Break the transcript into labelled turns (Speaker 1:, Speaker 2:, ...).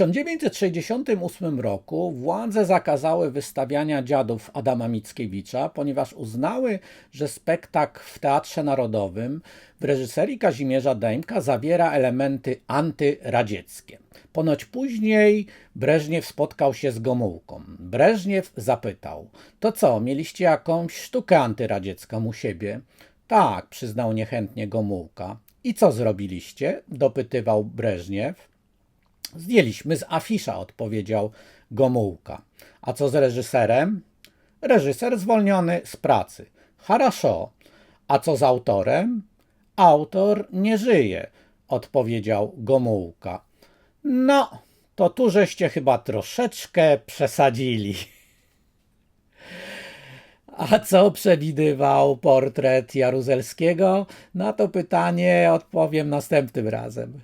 Speaker 1: 1968 roku władze zakazały wystawiania dziadów Adama Mickiewicza, ponieważ uznały, że spektakl w Teatrze Narodowym w reżyserii Kazimierza Dejmka zawiera elementy antyradzieckie. Ponoć później Breżniew spotkał się z Gomułką. Breżniew zapytał: To co, mieliście jakąś sztukę antyradziecką u siebie? Tak, przyznał niechętnie Gomułka. I co zrobiliście? dopytywał Breżniew. Zdjęliśmy z afisza, odpowiedział Gomułka. A co z reżyserem? Reżyser zwolniony z pracy. Haraszo. A co z autorem? Autor nie żyje, odpowiedział Gomułka. No, to tu żeście chyba troszeczkę przesadzili. A co przewidywał portret Jaruzelskiego? Na to pytanie odpowiem następnym razem.